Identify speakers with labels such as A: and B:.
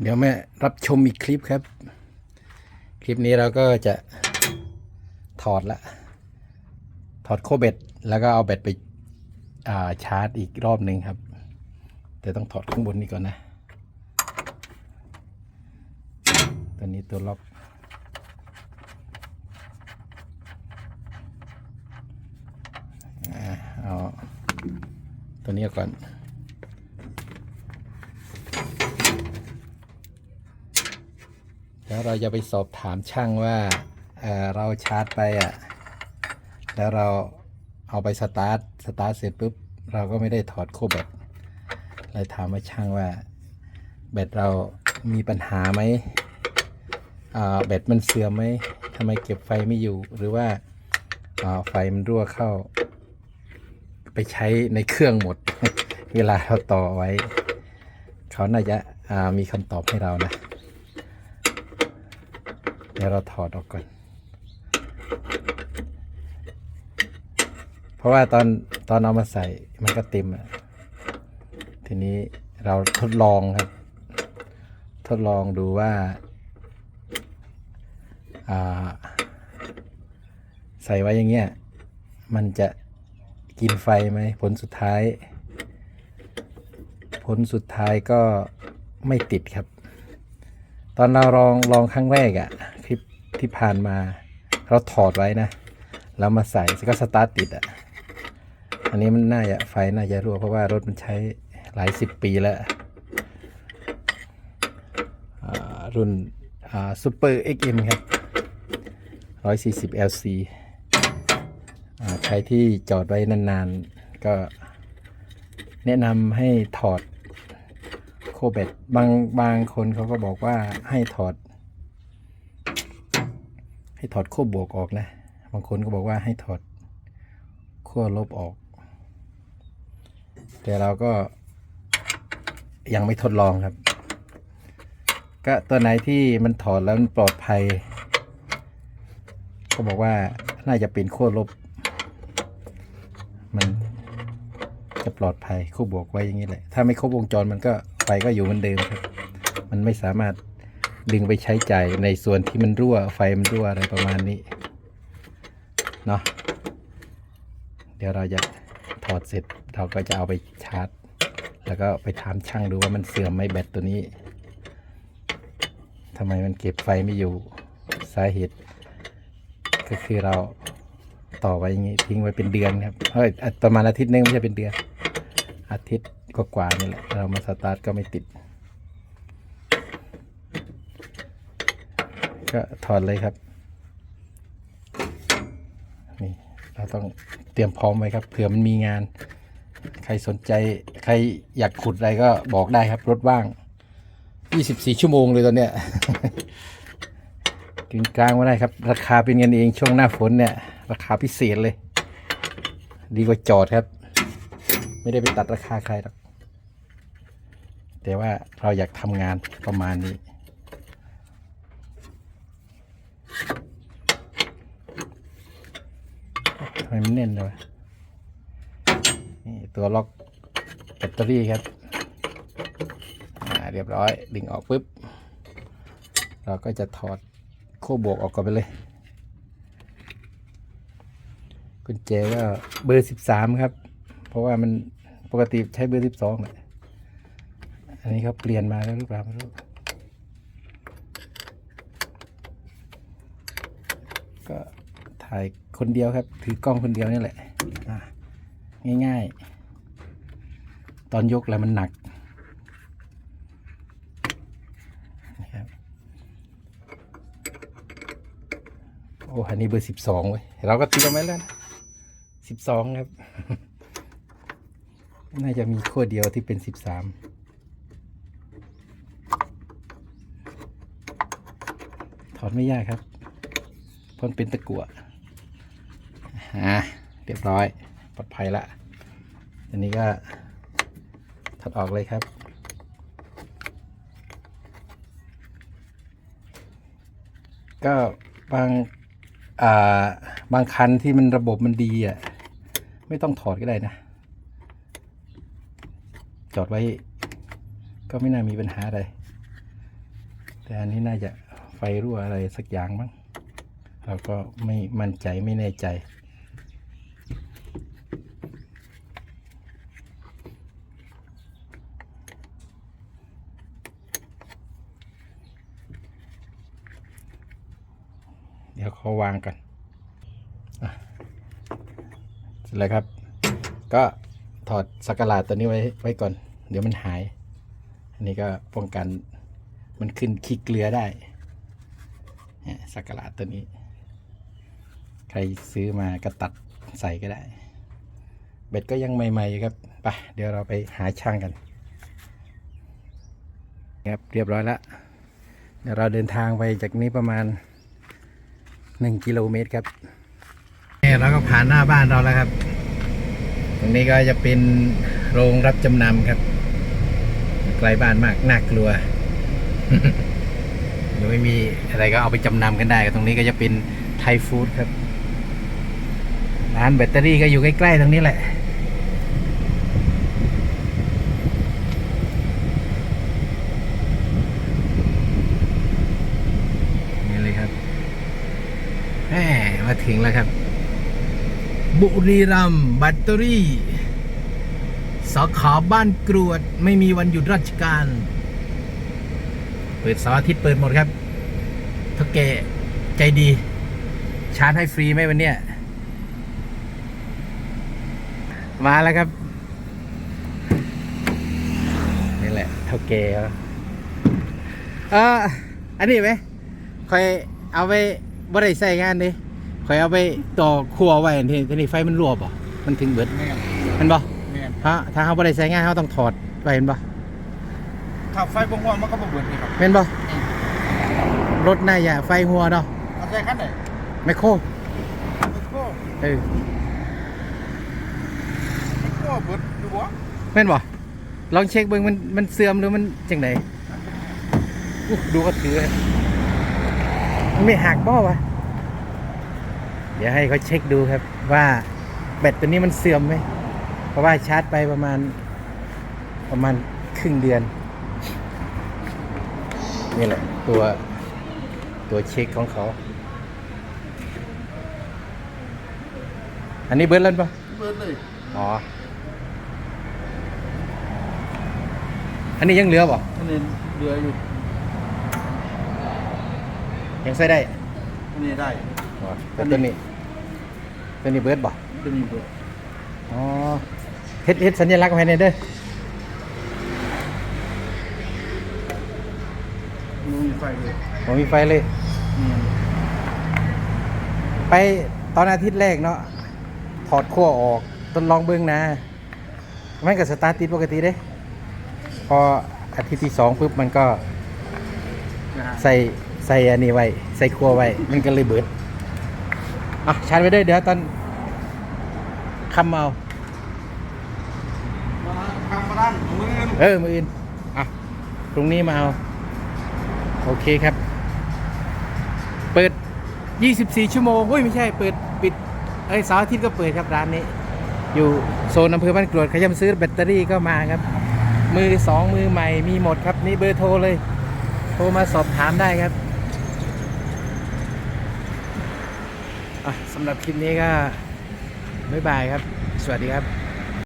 A: เดี๋ยวแม่รับชมอีกคลิปครับ คลิปนี้เราก็จะถอดละ ถอดโคเบ็ดแล้วก็เอาแบตไปาชาร์จอีกรอบหนึ่งครับ แต่ต้องถอดข้างบนนี้ก่อนนะ ตัวนี้ตัวล็อกอ่าเอาตัวนี้ก่อน แล้วเราจะไปสอบถามช่างว่าเเราชาร์จไปอะแล้วเราเอาไปสตาร์ทสตาร์ทเสร็จปุ๊บเราก็ไม่ได้ถอดโคแบตเลยถามว่าช่างว่า แบตเรามีปัญหาไหมแบตมันเสื่อมไหมทำไมเก็บไฟไม่อยู่หรือว่าาไฟมันรั่วเข้า ไปใช้ในเครื่องหมด เวลาเราต่อไว้ เขาน่าจะามีคำตอบให้เรานะ ดี๋ยวเราถอดออกก่อน เพราะว่าตอนตอนเอามาใส่มันก็เต็มอะทีนี้เราทดลองครับ ทดลองดูว่าาใส่ไว้อย่างเงี้ย มันจะกินไฟไหม ผลสุดท้าย ผลสุดท้ายก็ไม่ติดครับ ตอนเราลองลองครั้งแรกอะ่ะ ที่ผ่านมาเราถอดไว้นะแล้วมาใส่ก็สตาร์ทติดอะอันนี้มันน่าจะไฟน่าจะรั่วเพราะว่ารถมันใช้หลายสิบปีแล้วรุ่นซูเปอร์เอ็กเอ็มครับ 140 LC อ่าใครที่จอดไว้นานๆ ก็แนะนำให้ถอดโคเบตบางบางคนเขาก็บอกว่าให้ถอด ให้ถอดขั้วบวกออกนะ บางคนก็บอกว่าให้ถอดขั้วลบออก แต่เราก็ยังไม่ทดลองครับ ก็ตัวไหนที่มันถอดแล้วมันปลอดภัย ก็บอกว่าน่าจะเป็นขั้วลบ มันจะปลอดภัยขั้วบวกไว้อย่างนี้แหละ ถ้าไม่ครบวงจรมันก็ไฟก็อยู่เหมือนเดิมครับ มันไม่สามารถ ดึงไปใช้จ่ายในส่วนที่มันรั่ว ไฟมันรั่วอะไรประมาณนี้ เนาะเดี๋ยวเราจะถอดเสร็จเราก็จะเอาไปชาร์จ แล้วก็ไปถามช่างดูว่ามันเสื่อมไหมแบตตัวนี้ทำไมมันเก็บไฟไม่อยู่สาเหตุ ก็คือเราต่อไว้อย่างงี้ทิ้งไว้เป็นเดือนครับเฮ้ยอะประมาณอาทิตย์นึงไม่ใช่เป็นเดือน อาทิตย์กว่าๆนี่แหละเรามาสตาร์ทก็ไม่ติด ก็ถอดเลยครับ นี่เราต้องเตรียมพร้อมไว้ครับเผื่อมันมีงาน ใครสนใจใครอยากขุดอะไรก็บอกได้ครับ รถว่าง 24 ชั่วโมงเลยตอนเนี้ยกินกลางไม่ได้ครับ ราคาเป็นเงินเองช่วงหน้าฝนเนี่ย ราคาพิเศษเลย ดีกว่าจอดครับ ไม่ได้ไปตัดราคาใครหรอกแต่ว่าเราอยากทำงานประมาณนี้ ทำไมมันแน่นเลยนี่ตัวล็อกแบตเตอรี่ครับเรียบร้อยดึงออกปุ๊บ เราก็จะถอดโค้บวกออกก่อนไปเลยกุญแจก็เบอร์สิบสามครับ เพราะว่ามันปกติใช้เบอร์สิบสองแหละอันนี้เขาเปลี่ยนมาแล้วหรือเปล่าไม่รู้ก็ถ่าย คนเดียวครับ ถือกล้องคนเดียวนี่แหละง่ายๆ ตอนยกแล้วมันหนักนะครับโอ้อันนี้เบอร์สิบสองเว้ยเราก็เตรียมไว้แล้วนะสิบสองครับ น่าจะมีขั้วเดียวที่เป็นสิบสามถอดไม่ยากครับเพราะเป็นตะกั่ว อ่าเรียบร้อยปลอดภัยละอันนี้ก็ถอดออกเลยครับ ก็บางอ่าบางคันที่มันระบบมันดีอะไม่ต้องถอดก็ได้นะ จอดไว้ ก็ไม่น่ามีปัญหาอะไร แต่อันนี้น่าจะไฟรั่วอะไรสักอย่างมั้งเราก็ไม่มั่นใจไม่แน่ใจ เดี๋ยวเขาวางกันเสร็จแล้วครับ ก็ถอดสกกะลาตัวนี้ไว้ไว้ก่อน เดี๋ยวมันหาย อันนี้ก็ป้องกันมันขึ้นขี้เกลือได้เนี่ยสกกะลาตัวนี้ ใครซื้อมาก็ตัดใส่ก็ได้ เบ็ดก็ยังใหม่ๆครับไปเดี๋ยวเราไปหาช่างกันครับเรียบร้อยแล้วเดี๋ยวเราเดินทางไปจากนี้ประมาณ หนึ่งกิโลเมตรครับเราก็ผ่านหน้าบ้านเราแล้วครับ ตรงนี้ก็จะเป็นโรงรับจำนำครับ ไกลบ้านมากน่ากลัวยังไม่มีอะไรก็เอาไปจำนำกันได้ตรงนี้ก็จะเป็นไทยฟู้ดครับร้านแบตเตอรี่ก็อยู่ใกล้ๆตรงนี้แหละ นี่เลยครับ แหมมา ถึงแล้วครับ บุรีรัมย์แบตเตอรี่ สาขาบ้านกรวด ไม่มีวันหยุดราชการ เปิดเสาร์อาทิตย์เปิดหมดครับเท่าแกใจดี ชาร์จให้ฟรีไหมวันเนี้ยมาแล้วครับ นี่แหละเท่าแกเอออันนี้ไหมคอยเอาไปบ่ได้ใส่งานดิ คอยเอาไปต่อครัวไว้ทีทีนี้ไฟมันรั่วบ่มันถึงเบิด
B: แม่น
A: แมันบ่
B: แม่น
A: ฮะถ้าเขาบ่ได้ใส่งานเขาต้องถอดไว้เห็นบ่
B: ถ้าไฟบ่งวงมันก็บ่เบิดนี่ครับ
A: แม่นบ่รถน่าอย่าไฟหัวเนาะ
B: เอาใส่คันไหน
A: ไมโคร
B: ไมโคร
A: เออ
B: ไมโครเบิดอยู่บ่
A: แม่นบ่ลองเช็คเบิ่งมันมันเสื่อมหรือมันจังไดอู้ดูก็ถือมันไม่หักบ่วะ เดี๋ยวให้เขาเช็คดูครับว่าแบตตัวนี้มันเสื่อมไหมเพราะว่าชาร์จไปประมาณประมาณครึ่งเดือน นี่แหละตัวตัวเช็คของเขา อันนี้เบิร์ดแล้วปะ
B: เบิดเลย
A: อ๋อ อันนี้ยังเหลือป่ะ
B: อันนี้เหลืออยู่
A: ยังใส่ได้
B: อันนี้ได้
A: อ๋อแต่ตัวนี้ตัวนี้เบิร์ดป่ะ
B: ตัวนี้เบิด
A: อ๋อเฮ็ดเฮ็ดสัญลักษณ์ภายในเด้อ
B: มันมีไฟเลย
A: ผมมีไฟเลย
B: แม่น
A: ไปตอนอาทิตย์แรกเนาะถอดขั้วออกต้นลองเบื้องหนะมันก็สตาร์ทติดปกติเด้ พออาทิตย์ที่สองปุ๊บมันก็
B: นะฮะ
A: ใส่ใส่อันนี้ไว้ ใส่ขั้วไว้ มันก็เลยเบิด อะชาร์จไว้ด้วยเดี๋ยวตอนคำเอา
B: มาทำมาด้านมืออื่น
A: เออมืออื่นอะตรงนี้มาเอา โอเคครับ เปิด 24 ชั่วโมงเฮ้ยไม่ใช่เปิดปิดเอ้ยเสาร์อาทิตย์ก็เปิดครับร้านนี้ อยู่โซนอำเภอบ้านกรวดใครจะมาซื้อแบตเตอรี่ก็มาครับ มือสองมือใหม่มีหมดครับนี่เบอร์โทรเลย โทรมาสอบถามได้ครับ อะ สำหรับคลิปนี้ก็บ๊ายบายครับ สวัสดีครับ